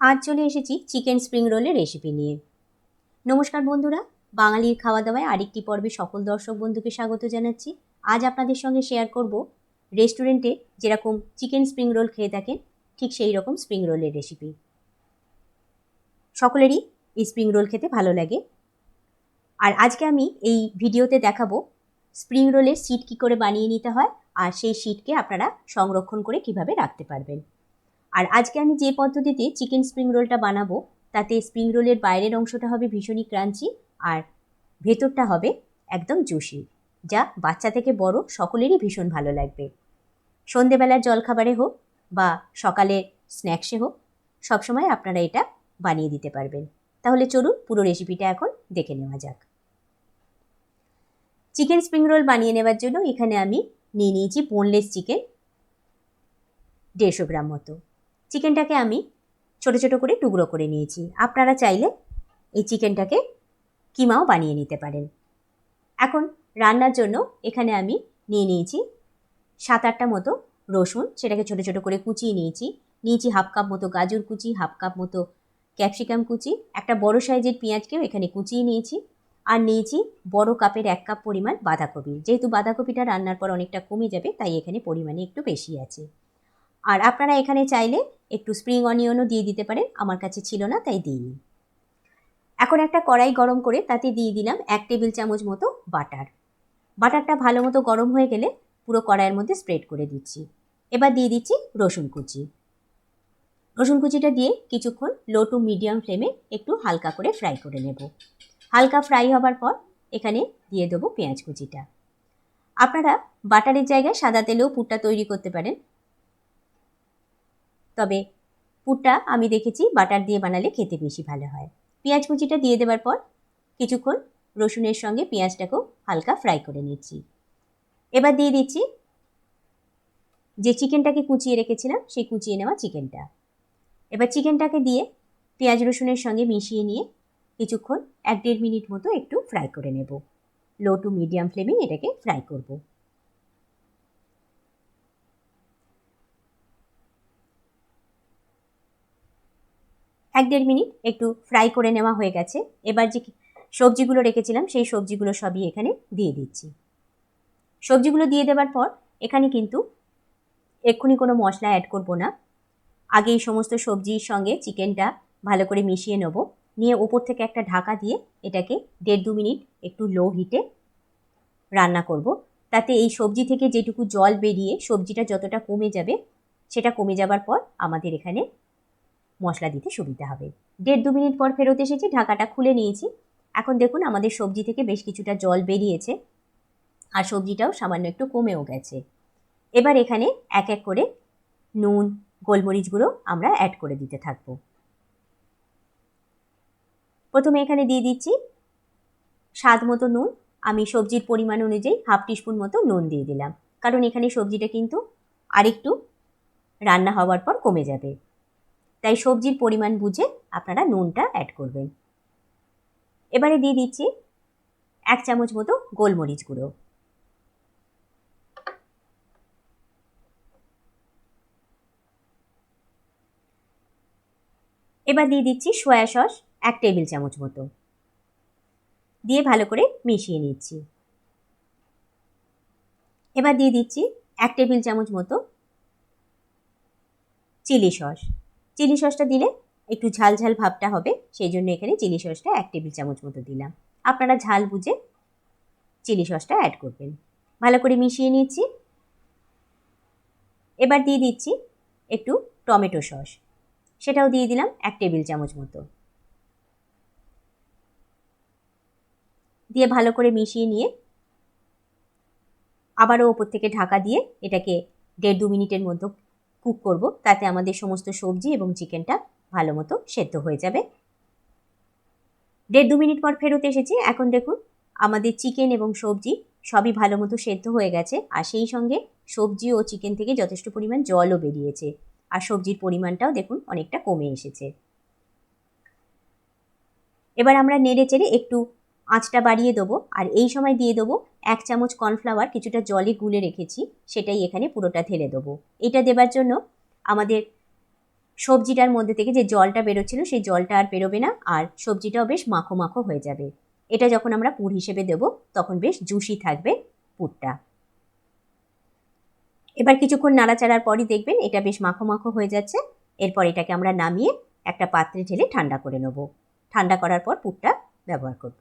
আজ চলে এসেছি চিকেন স্প্রিং রোলের রেসিপি নিয়ে। নমস্কার বন্ধুরা, বাঙালির খাওয়া দাওয়ায় আরেকটি পর্বে সকল দর্শক বন্ধুকে স্বাগত জানাচ্ছি। আজ আপনাদের সঙ্গে শেয়ার করব রেস্টুরেন্টে যেরকম চিকেন স্প্রিং রোল খেয়ে থাকেন, ঠিক সেই রকম স্প্রিং রোলের রেসিপি সকলেরই এই স্প্রিং রোল খেতে ভালো লাগে। আর আজকে আমি এই ভিডিওতে দেখাবো স্প্রিং রোলের সিট কী করে বানিয়ে নিতে হয়, আর সেই সিটকে আপনারা সংরক্ষণ করে কীভাবে রাখতে পারবেন। আর আজকে আমি যে পদ্ধতিতে চিকেন স্প্রিং রোলটা বানাবো, তাতে স্প্রিং রোলের বাইরের অংশটা হবে ভীষণই ক্রাঞ্চি আর ভেতরটা হবে একদম জুসি, যা বাচ্চা থেকে বড় সকলেরই ভীষণ ভালো লাগবে। সন্ধেবেলার জলখাবারে হোক বা সকালের স্ন্যাক্সে হোক, সবসময় আপনারা এটা বানিয়ে দিতে পারবেন। তাহলে চলুন পুরো রেসিপিটা এখন দেখে নেওয়া যাক। চিকেন স্প্রিং রোল বানিয়ে নেওয়ার জন্য এখানে আমি নিয়ে নিয়েছি বোনলেস চিকেন দেড়শো গ্রাম মতো। চিকেনটাকে আমি ছোট ছোট করে টুকরো করে নিয়েছি। আপনারা চাইলে এই চিকেনটাকে কিমাও বানিয়ে নিতে পারেন। এখন রান্নার জন্য এখানে আমি নিয়ে নিয়েছি সাত আটটা মতো রসুন, সেটাকে ছোট ছোট করে কুচিয়ে নিয়েছি। নিয়েছি হাফ কাপ মতো গাজর কুচি, হাফ কাপ মতো ক্যাপসিকাম কুচি, একটা বড় সাইজের পেঁয়াজকেও এখানে কুচিয়ে নিয়েছি। আর নিয়েছি বড় কাপের এক কাপ পরিমাণ বাঁধাকপি। যেহেতু বাঁধাকপিটা রান্নার পর অনেকটা কমে যাবে, তাই এখানে পরিমাণে একটু বেশি আছে। আর আপনারা এখানে চাইলে একটু স্প্রিং অনিয়নও দিয়ে দিতে পারেন। আমার কাছে ছিল না, তাই দিইনি। এখন একটা কড়াই গরম করে তাতে দিয়ে দিলাম এক টেবিল চামচ মতো বাটার। বাটারটা ভালো মতো গরম হয়ে গেলে পুরো কড়াইয়ের মধ্যে স্প্রেড করে দিচ্ছি। এবার দিয়ে দিচ্ছি রসুন কুচি। রসুন কুচিটা দিয়ে কিছুক্ষণ লো টু মিডিয়াম ফ্লেমে একটু হালকা করে ফ্রাই করে নেব। হালকা ফ্রাই হবার পর এখানে দিয়ে দেবো পেঁয়াজ কুচিটা। আপনারা বাটারের জায়গায় সাদা তেলেও পুরটা তৈরি করতে পারেন। তবে পুরটা আমি দেখেছি বাটার দিয়ে বানালে খেতে বেশি ভালো হয়। পেঁয়াজ কুচিটা দিয়ে দেওয়ার পর কিছুক্ষণ রসুনের সঙ্গে পেঁয়াজটাকেও হালকা ফ্রাই করে নিচ্ছি। এবার দিয়ে দিচ্ছি যে চিকেনটাকে কুচিয়ে রেখেছিলাম, সেই কুচিয়ে নেওয়া চিকেনটা। এবার চিকেনটাকে দিয়ে পেঁয়াজ রসুনের সঙ্গে মিশিয়ে নিয়ে কিছুক্ষণ এক দেড় মিনিট মতো একটু ফ্রাই করে নেব। লো টু মিডিয়াম ফ্লেমে এটাকে ফ্রাই করব। এক দেড় মিনিট একটু ফ্রাই করে নেওয়া হয়ে গেছে। এবার যে সবজিগুলো রেখেছিলাম, সেই সবজিগুলো সবই এখানে দিয়ে দিচ্ছি। সবজিগুলো দিয়ে দেওয়ার পর এখানে কিন্তু এক্ষুনি কোনো মশলা অ্যাড করব না। আগে এই সমস্ত সবজির সঙ্গে চিকেনটা ভালো করে মিশিয়ে নেব। নিয়ে ওপর থেকে একটা ঢাকা দিয়ে এটাকে দেড় দু মিনিট একটু লো হিটে রান্না করব। তাতে এই সবজি থেকে যেটুকু জল বেরিয়ে সবজিটা যতটা কমে যাবে, সেটা কমে যাবার পর আমাদের এখানে মশলা দিতে সুবিধা হবে। দেড় দু মিনিট পর ফেরত এসেছি, ঢাকাটা খুলে নিয়েছি। এখন দেখুন আমাদের সবজি থেকে বেশ কিছুটা জল বেরিয়েছে আর সবজিটাও সামান্য একটু কমেও গেছে। এবার এখানে এক এক করে নুন গোলমরিচগুলো আমরা অ্যাড করে দিতে থাকব। প্রথমে এখানে দিয়ে দিচ্ছি স্বাদ মতো নুন। আমি সবজির পরিমাণ অনুযায়ী হাফ টিস্পুন মতো নুন দিয়ে দিলাম। কারণ এখানে সবজিটা কিন্তু আরেকটু রান্না হওয়ার পর কমে যাবে। তাই সবজির পরিমাণ বুঝে আপনারা নুনটা অ্যাড করবেন। এবারে দিয়ে দিচ্ছি এক চামচ মতো গোলমরিচ গুঁড়ো। এবার দিয়ে দিচ্ছি সয়া সস এক টেবিল চামচ মতো। দিয়ে ভালো করে মিশিয়ে নিচ্ছি। এবার দিয়ে দিচ্ছি এক টেবিল চামচ মতো চিলি সস চিলি সসটা দিলে একটু ঝাল ঝাল ভাবটা হবে, সেই জন্য এখানে চিলি সসটা এক টেবিল চামচ মতো দিলাম। আপনারা ঝাল বুঝে চিলি সসটা অ্যাড করবেন। ভালো করে মিশিয়ে নিচ্ছি এবার দিয়ে দিচ্ছি একটু টমেটো সস। সেটাও দিয়ে দিলাম এক টেবিল চামচ মতো। দিয়ে ভালো করে মিশিয়ে নিয়ে আবারও ওপর থেকে ঢাকা দিয়ে এটাকে দেড় দু মিনিটের মধ্যে কুক করব, তাতে আমাদের সমস্ত সবজি এবং চিকেনটা ভালো মতো সেদ্ধ হয়ে যাবে। দেড় দু মিনিট পর ফেরত এসেছি। এখন দেখুন, আমাদের চিকেন এবং সবজি সবই ভালো মতো সেদ্ধ হয়ে গেছে, আর সেই সঙ্গে সবজি ও চিকেন থেকে যথেষ্ট পরিমাণ জলও বেরিয়েছে, আর সবজির পরিমাণটাও দেখুন অনেকটা কমে এসেছে। এবার আমরা নেড়ে চেড়ে একটু আঁচটা বাড়িয়ে দেবো, আর এই সময় দিয়ে দেবো এক চামচ কর্নফ্লাওয়ার কিছুটা জলে গুলে রেখেছি, সেটাই এখানে পুরোটা ঢেলে দেবো। এটা দেবার জন্য আমাদের সবজিটার মধ্যে থেকে যে জলটা বেরোচ্ছিল, সেই জলটা আর বেরোবে না, আর সবজিটাও বেশ মাখো মাখো হয়ে যাবে। এটা যখন আমরা পুর হিসেবে দেব, তখন বেশ জুসি থাকবে পুরটা। এবার কিছুক্ষণ নাড়াচাড়ার পরই দেখবেন এটা বেশ মাখো মাখো হয়ে যাচ্ছে। এরপর এটাকে আমরা নামিয়ে একটা পাত্রে ঢেলে ঠান্ডা করে নেব। ঠান্ডা করার পর পুরটা ব্যবহার করব।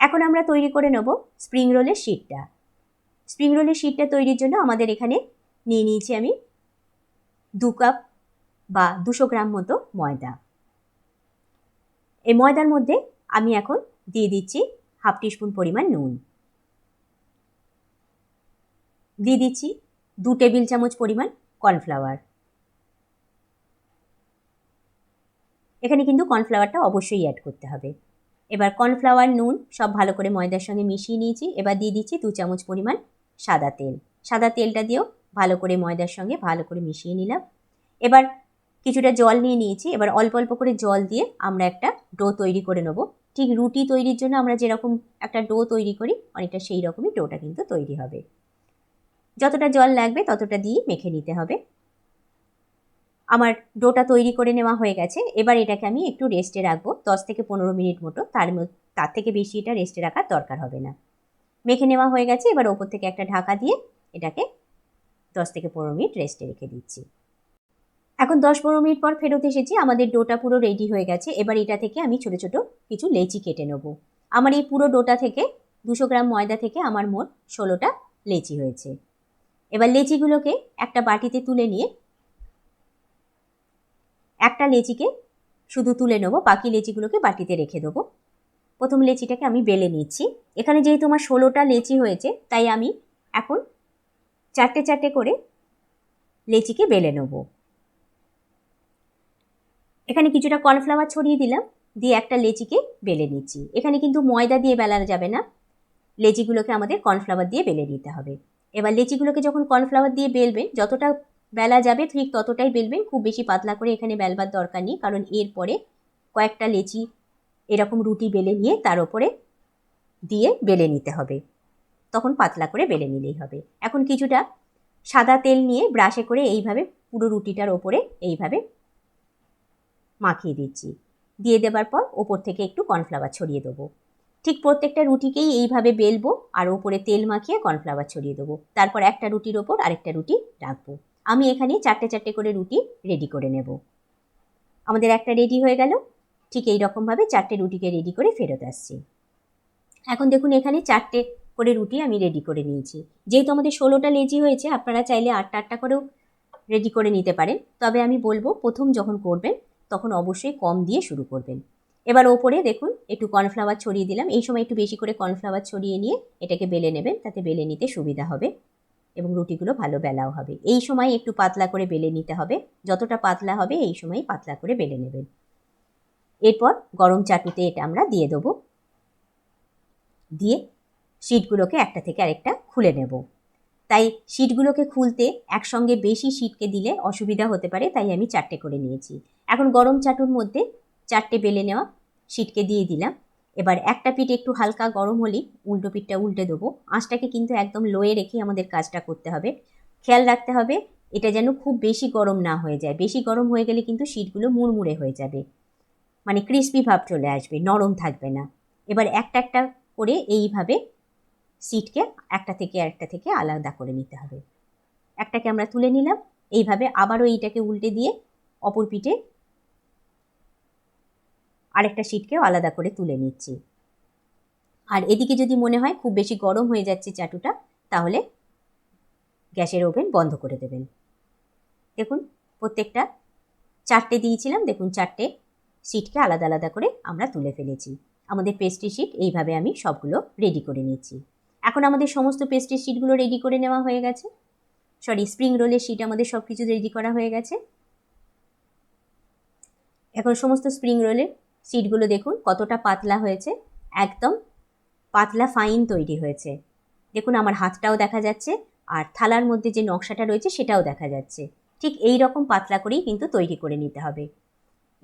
এখন আমরা তৈরি করে নেব স্প্রিং রোলের শিটটা স্প্রিং রোলের শিটটা তৈরির জন্য আমাদের এখানে নিয়ে নিয়েছি আমি দু কাপ বা দুশো গ্রাম মতো ময়দা। এই ময়দার মধ্যে আমি এখন দিয়ে দিচ্ছি হাফ টিস্পুন পরিমাণ নুন। দিয়ে দিচ্ছি দু টেবিল চামচ পরিমাণ কর্নফ্লাওয়ার। এখানে কিন্তু কর্নফ্লাওয়ারটা অবশ্যই অ্যাড করতে হবে। এবার কর্নফ্লাওয়ার, নুন সব ভালো করে ময়দার সঙ্গে মিশিয়ে নিয়েছি। এবার দিয়ে দিচ্ছি দু চামচ পরিমাণ সাদা তেল। সাদা তেলটা দিয়েও ভালো করে ময়দার সঙ্গে ভালো করে মিশিয়ে নিলাম। এবার কিছুটা জল নিয়ে নিয়েছি। এবার অল্প অল্প করে জল দিয়ে আমরা একটা ডো তৈরি করে নেব। ঠিক রুটি তৈরির জন্য আমরা যেরকম একটা ডো তৈরি করি, অনেকটা সেই রকমই ডোটা কিন্তু তৈরি হবে। যতটা জল লাগবে ততটা দিয়ে মেখে নিতে হবে। আমার ডোটা তৈরি করে নেওয়া হয়ে গেছে। এবার এটাকে আমি একটু রেস্টে রাখব। দশ থেকে পনেরো মিনিট মতো। তার তার থেকে বেশি এটা রেস্টে রাখার দরকার হবে না। মেখে নেওয়া হয়ে গেছে। এবার ওপর থেকে একটা ঢাকা দিয়ে এটাকে দশ থেকে পনেরো মিনিট রেস্টে রেখে দিচ্ছি। এখন দশ পনেরো মিনিট পর ফেরত এসেছি। আমাদের ডোটা পুরো রেডি হয়ে গেছে। এবার এটা থেকে আমি ছোটো ছোটো কিছু লেচি কেটে নেব। আমার এই পুরো ডোটা থেকে দুশো গ্রাম ময়দা থেকে আমার মোট ষোলোটা লেচি হয়েছে। এবার লেচিগুলোকে একটা বাটিতে তুলে নিয়ে একটা লেচিকে শুধু তুলে নেব, বাকি লেচিগুলোকে বাটিতে রেখে দেবো। প্রথম লেচিটাকে আমি বেলে নিচ্ছি। এখানে যেহেতু আমার ষোলোটা লেচি হয়েছে, তাই আমি এখন চারটে চারটে করে লেচিকে বেলে নেব। এখানে কিছুটা কর্নফ্লাওয়ার ছড়িয়ে দিলাম, দিয়ে একটা লেচিকে বেলে নিচ্ছি। এখানে কিন্তু ময়দা দিয়ে বেলা যাবে না। লেচিগুলোকে আমাদের কর্নফ্লাওয়ার দিয়ে বেলে নিতে হবে। এবার লেচিগুলোকে যখন কর্নফ্লাওয়ার দিয়ে বেলবেন, যতটা বেলা যাবে, ঠিক ততটাই বেলবেন। খুব বেশি পাতলা করে এখানে বেলবার দরকার নেই, কারণ এরপরে কয়েকটা লেচি এরকম রুটি বেলে নিয়ে তার ওপরে দিয়ে বেলে নিতে হবে। তখন পাতলা করে বেলে নিলেই হবে। এখন কিছুটা সাদা তেল নিয়ে ব্রাশে করে এইভাবে পুরো রুটিটার ওপরে এইভাবে মাখিয়ে দিচ্ছি। দিয়ে দেবার পর ওপর থেকে একটু কর্নফ্লাওয়ার ছড়িয়ে দেবো। ঠিক প্রত্যেকটা রুটিকেই এইভাবে বেলবো আর ওপরে তেল মাখিয়ে কর্নফ্লাওয়ার ছড়িয়ে দেবো। তারপর একটা রুটির ওপর আরেকটা রুটি রাখব। আমি এখানে চারটে চারটে করে রুটি রেডি করে নেব। আমাদের একটা রেডি হয়ে গেল। ঠিক এই রকমভাবে চারটে রুটিকে রেডি করে ফেরত আসছি। এখন দেখুন এখানে চারটে করে রুটি আমি রেডি করে নিয়েছি। যেহেতু আমাদের ষোলোটা লেজি হয়েছে, আপনারা চাইলে আটটা আটটা করেও রেডি করে নিতে পারেন। তবে আমি বলব, প্রথম যখন করবেন, তখন অবশ্যই কম দিয়ে শুরু করবেন। এবার ওপরে দেখুন, একটু কর্নফ্লাওয়ার ছড়িয়ে দিলাম। এই সময় একটু বেশি করে কর্নফ্লাওয়ার ছড়িয়ে নিয়ে এটাকে বেলে নেবেন, তাতে বেলে নিতে সুবিধা হবে। এবং রুটিগুলো ভালো বেলাও হবে। এই সময় একটু পাতলা করে বেলে নিতে হবে। যতটা পাতলা হবে, এই সময় পাতলা করে বেলে নেবেন। এরপর গরম চাটুতে এটা আমরা দিয়ে দেবো। দিয়ে শিটগুলোকে একটা থেকে আরেকটা খুলে নেব। তাই শিটগুলোকে খুলতে একসঙ্গে বেশি শিটকে দিলে অসুবিধা হতে পারে, তাই আমি চারটে করে নিয়েছি। এখন গরম চাটুর মধ্যে চারটে বেলে নেওয়া শিটকে দিয়ে দিলাম। এবার একটা পিঠ একটু হালকা গরম হলেই উল্টো পিঠটা উল্টে দেবো। আঁচটাকে কিন্তু একদম লোয়ে রেখে আমাদের কাজটা করতে হবে। খেয়াল রাখতে হবে, এটা যেন খুব বেশি গরম না হয়ে যায়। বেশি গরম হয়ে গেলে কিন্তু শিটগুলো মুড়মুড়ে হয়ে যাবে। মানে ক্রিস্পি ভাব চলে আসবে, নরম থাকবে না। এবার একটা একটা করে এইভাবে সিটকে একটা থেকে একটা থেকে আলাদা করে নিতে হবে। একটাকে আমরা তুলে নিলাম, এইভাবে আবারও এইটাকে উল্টে দিয়ে অপর পিঠে আরেকটা শিটকেও আলাদা করে তুলে নিচ্ছি। আর এদিকে যদি মনে হয় খুব বেশি গরম হয়ে যাচ্ছে চাটুটা, তাহলে গ্যাসের ওভেন বন্ধ করে দেবেন। দেখুন, প্রত্যেকটা চারটে দিয়েছিলাম, দেখুন চারটে শিটকে আলাদা আলাদা করে আমরা তুলে ফেলেছি। আমাদের পেস্ট্রি শিট এইভাবে আমি সবগুলো রেডি করে নিয়েছি। এখন আমাদের সমস্ত পেস্ট্রি শিটগুলো রেডি করে নেওয়া হয়ে গেছে। সরি স্প্রিং রোলের শিট আমাদের সব কিছু রেডি করা হয়ে গেছে। এখন সমস্ত স্প্রিং রোলের সিটগুলো দেখুন, কতটা পাতলা হয়েছে। একদম পাতলা ফাইন তৈরি হয়েছে। দেখুন, আমার হাতটাও দেখা যাচ্ছে, আর থালার মধ্যে যে নকশাটা রয়েছে, সেটাও দেখা যাচ্ছে। ঠিক এই রকম পাতলা করেই কিন্তু তৈরি করে নিতে হবে।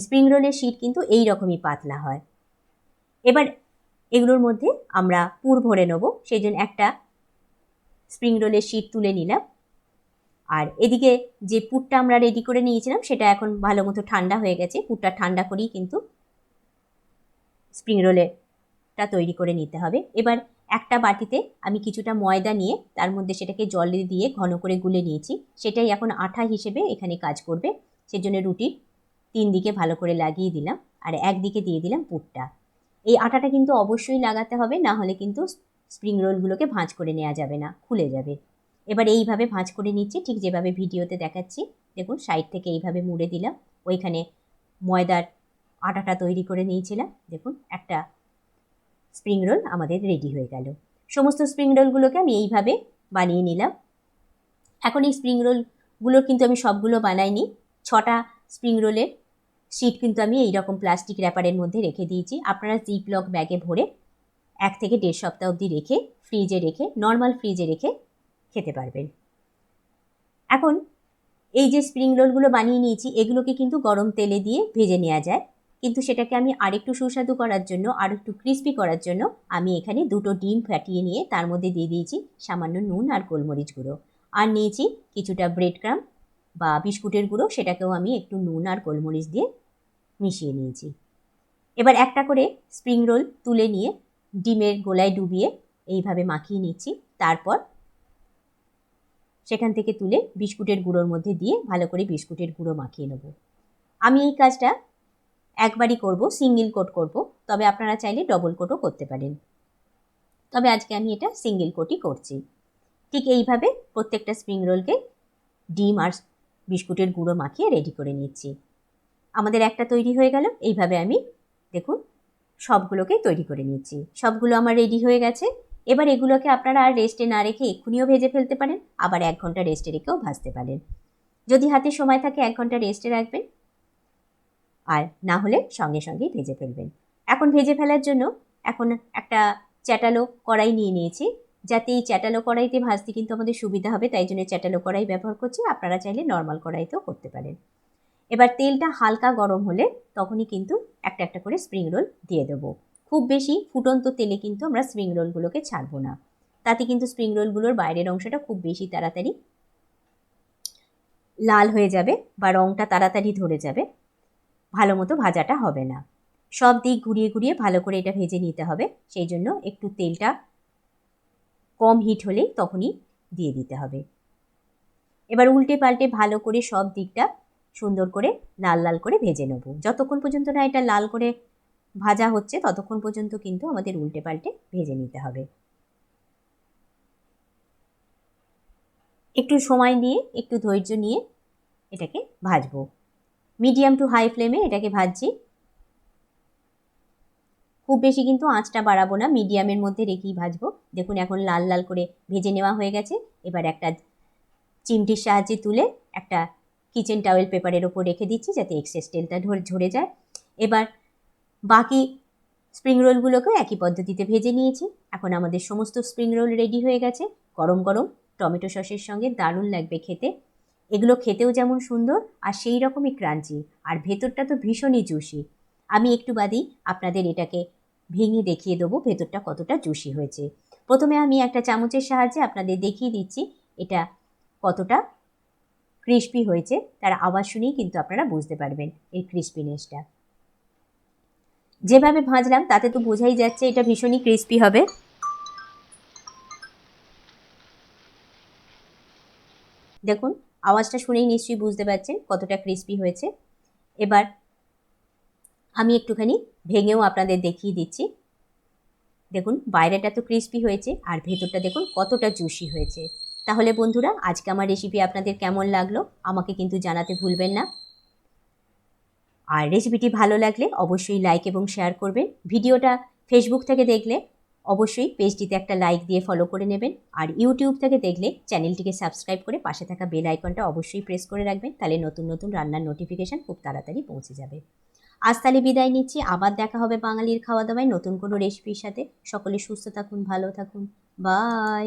স্প্রিং রোলের শিট কিন্তু এই রকমই পাতলা হয়। এবার এগুলোর মধ্যে আমরা পুর ভরে নেব। সেই জন্য একটা স্প্রিং রোলের শিট তুলে নিলাম। আর এদিকে যে পুরটা আমরা রেডি করে নিয়েছিলাম, সেটা এখন ভালো মতো ঠান্ডা হয়ে গেছে। পুরটা ঠান্ডা করেই কিন্তু স্প্রিং রোলেরটা তৈরি করে নিতে হবে। এবার একটা বাটিতে আমি কিছুটা ময়দা নিয়ে তার মধ্যে সেটাকে জল দিয়ে ঘন করে গুলে নিয়েছি। সেটাই এখন আঠা হিসেবে এখানে কাজ করবে। সেজন্য রুটির তিন দিকে ভালো করে লাগিয়ে দিলাম আর একদিকে দিয়ে দিলাম পুরটা। এই আটাটা কিন্তু অবশ্যই লাগাতে হবে, না হলে কিন্তু স্প্রিং রোলগুলোকে ভাঁজ করে নেওয়া যাবে না, খুলে যাবে। এবার এইভাবে ভাঁজ করে নিচ্ছি, ঠিক যেভাবে ভিডিওতে দেখাচ্ছি। দেখুন সাইড থেকে এইভাবে মুড়ে দিলাম। ওইখানে ময়দার আটাটা তৈরি করে নিয়েছিলাম। দেখুন, একটা স্প্রিং রোল আমাদের রেডি হয়ে গেল। সমস্ত স্প্রিং রোলগুলোকে আমি এইভাবে বানিয়ে নিলাম। এখন এই স্প্রিং রোলগুলোর কিন্তু আমি সবগুলো বানাইনি। ছটা স্প্রিং রোলের শিট কিন্তু আমি এই রকম প্লাস্টিক র্যাপারের মধ্যে রেখে দিয়েছি। আপনারা জিপ লক ব্যাগে ভরে এক থেকে দেড় সপ্তাহ অবধি রেখে ফ্রিজে রেখে নর্মাল ফ্রিজে রেখে খেতে পারবেন। এখন এই যে স্প্রিং রোলগুলো বানিয়ে নিয়েছি, এগুলোকে কিন্তু গরম তেলে দিয়ে ভেজে নেওয়া যায়। কিন্তু সেটাকে আমি আরেকটু সুস্বাদু করার জন্য আর একটু ক্রিস্পি করার জন্য আমি এখানে দুটো ডিম ফাটিয়ে নিয়ে তার মধ্যে দিয়ে দিয়েছি সামান্য নুন আর গোলমরিচ গুঁড়ো। আর নিয়েছি কিছুটা ব্রেড ক্রাম বা বিস্কুটের গুঁড়ো, সেটাকেও আমি একটু নুন আর গোলমরিচ দিয়ে মিশিয়ে নিয়েছি। এবার একটা করে স্প্রিং রোল তুলে নিয়ে ডিমের গোলায় ডুবিয়ে এইভাবে মাখিয়ে নিচ্ছি। তারপর সেখান থেকে তুলে বিস্কুটের গুঁড়োর মধ্যে দিয়ে ভালো করে বিস্কুটের গুঁড়ো মাখিয়ে নেব। আমি এই কাজটা একবারই করব সিঙ্গেল কোট করব। তবে আপনারা চাইলে ডবল কোটও করতে পারেন। তবে আজকে আমি এটা সিঙ্গেল কোটই করছি। ঠিক এইভাবে প্রত্যেকটা স্প্রিং রোলকে ডিম আর বিস্কুটের গুঁড়ো মাখিয়ে রেডি করে নিচ্ছি। আমাদের একটা তৈরি হয়ে গেল, এইভাবে আমি দেখুন সবগুলোকেই তৈরি করে নিচ্ছি। সবগুলো আমার রেডি হয়ে গেছে। এবার এগুলোকে আপনারা আর রেস্টে না রেখে এক্ষুনিও ভেজে ফেলতে পারেন, আবার এক ঘণ্টা রেস্টে রেখেও ভাজতে পারেন। যদি হাতে সময় থাকে এক ঘণ্টা রেস্টে রাখবেন। আর না হলে সঙ্গে সঙ্গে ভেজে ফেলবেন। এখন ভেজে ফেলার জন্য এখন একটা চ্যাটালো কড়াই নিয়ে নিয়েছি। যাতে এই চ্যাটালো কড়াইতে ভাজতে কিন্তু আমাদের সুবিধা হবে, তাই জন্য চ্যাটালো কড়াই ব্যবহার করছি। আপনারা চাইলে নর্মাল কড়াইতেও করতে পারেন। এবার তেলটা হালকা গরম হলে তখনই কিন্তু একটা একটা করে স্প্রিং রোল দিয়ে দেবো। খুব বেশি ফুটন্ত তেলে কিন্তু আমরা স্প্রিং রোলগুলোকে ছাড়বো না। তাতে কিন্তু স্প্রিং রোলগুলোর বাইরের অংশটা খুব বেশি তাড়াতাড়ি লাল হয়ে যাবে বা রঙটা তাড়াতাড়ি ধরে যাবে। ভালো মতো ভাজাটা হবে না। সব দিক ঘুরিয়ে ঘুরিয়ে ভালো করে এটা ভেজে নিতে হবে। সেই জন্য একটু তেলটা কম হিট হলেই তখনই দিয়ে দিতে হবে। এবার উল্টে পাল্টে ভালো করে সব দিকটা সুন্দর করে লাল লাল করে ভেজে নেব। যতক্ষণ পর্যন্ত না এটা লাল করে ভাজা হচ্ছে, ততক্ষণ পর্যন্ত কিন্তু আমাদের উল্টে পাল্টে ভেজে নিতে হবে। একটু সময় নিয়ে, একটু ধৈর্য নিয়ে এটাকে ভাজবো। মিডিয়াম টু হাই ফ্লেমে এটাকে ভাজছি। খুব বেশি কিন্তু আঁচটা বাড়াবো না মিডিয়ামের মধ্যে রেখেই ভাজবো। দেখুন এখন লাল লাল করে ভেজে নেওয়া হয়ে গেছে। এবার একটা চিমটির সাহায্যে তুলে একটা কিচেন টাওয়েল পেপারের ওপর রেখে দিচ্ছি যাতে এক্সেস তেলটা ঝরে যায়। এবার বাকি স্প্রিং রোলগুলোকেও একই পদ্ধতিতে ভেজে নিয়েছি। এখন আমাদের সমস্ত স্প্রিং রোল রেডি হয়ে গেছে। গরম গরম, টমেটো সসের সঙ্গে দারুণ লাগবে খেতে। এগুলো খেতেও যেমন সুন্দর আর সেই রকমই ক্রাঞ্চি। আর ভেতরটা তো ভীষণই জুসি। আমি একটু বাদেই আপনাদের এটাকে ভেঙে দেখিয়ে দেবো ভেতরটা কতটা জুসি হয়েছে। প্রথমে আমি একটা চামচের সাহায্যে আপনাদের দেখিয়ে দিচ্ছি এটা কতটা ক্রিস্পি হয়েছে। তার আওয়াজ শুনেই কিন্তু আপনারা বুঝতে পারবেন এই ক্রিস্পিনেসটা। যেভাবে ভাজলাম তাতে তো বোঝাই যাচ্ছে এটা ভীষণই ক্রিস্পি হবে। দেখুন আওয়াজটা শুনেই নিশ্চয়ই বুঝতে পারছেন কতটা ক্রিস্পি হয়েছে। এবার আমি একটুখানি ভেঙেও আপনাদের দেখিয়ে দিচ্ছি। দেখুন, বাইরেটা তো ক্রিস্পি হয়েছে আর ভেতরটা দেখুন কতটা জুসি হয়েছে। তাহলে বন্ধুরা, আজকে আমার রেসিপি আপনাদের কেমন লাগল আমাকে কিন্তু জানাতে ভুলবেন না। আর রেসিপিটি ভালো লাগলে অবশ্যই লাইক এবং শেয়ার করবেন। ভিডিওটা ফেসবুক থেকে দেখলে অবশ্যই পেজটিতে একটা লাইক দিয়ে ফলো করে নেবেন। আর ইউটিউব থেকে দেখলে চ্যানেলটিকে সাবস্ক্রাইব করে পাশে থাকা বেল আইকনটা অবশ্যই প্রেস করে রাখবেন, তাহলে নতুন নতুন রান্নার নোটিফিকেশান খুব তাড়াতাড়ি পৌঁছে যাবে। আজ তাহলে বিদায় নিচ্ছি, আবার দেখা হবে বাঙালির খাওয়া দাওয়ায় নতুন কোনো রেসিপির সাথে। সকলে সুস্থ থাকুন, ভালো থাকুন। বাই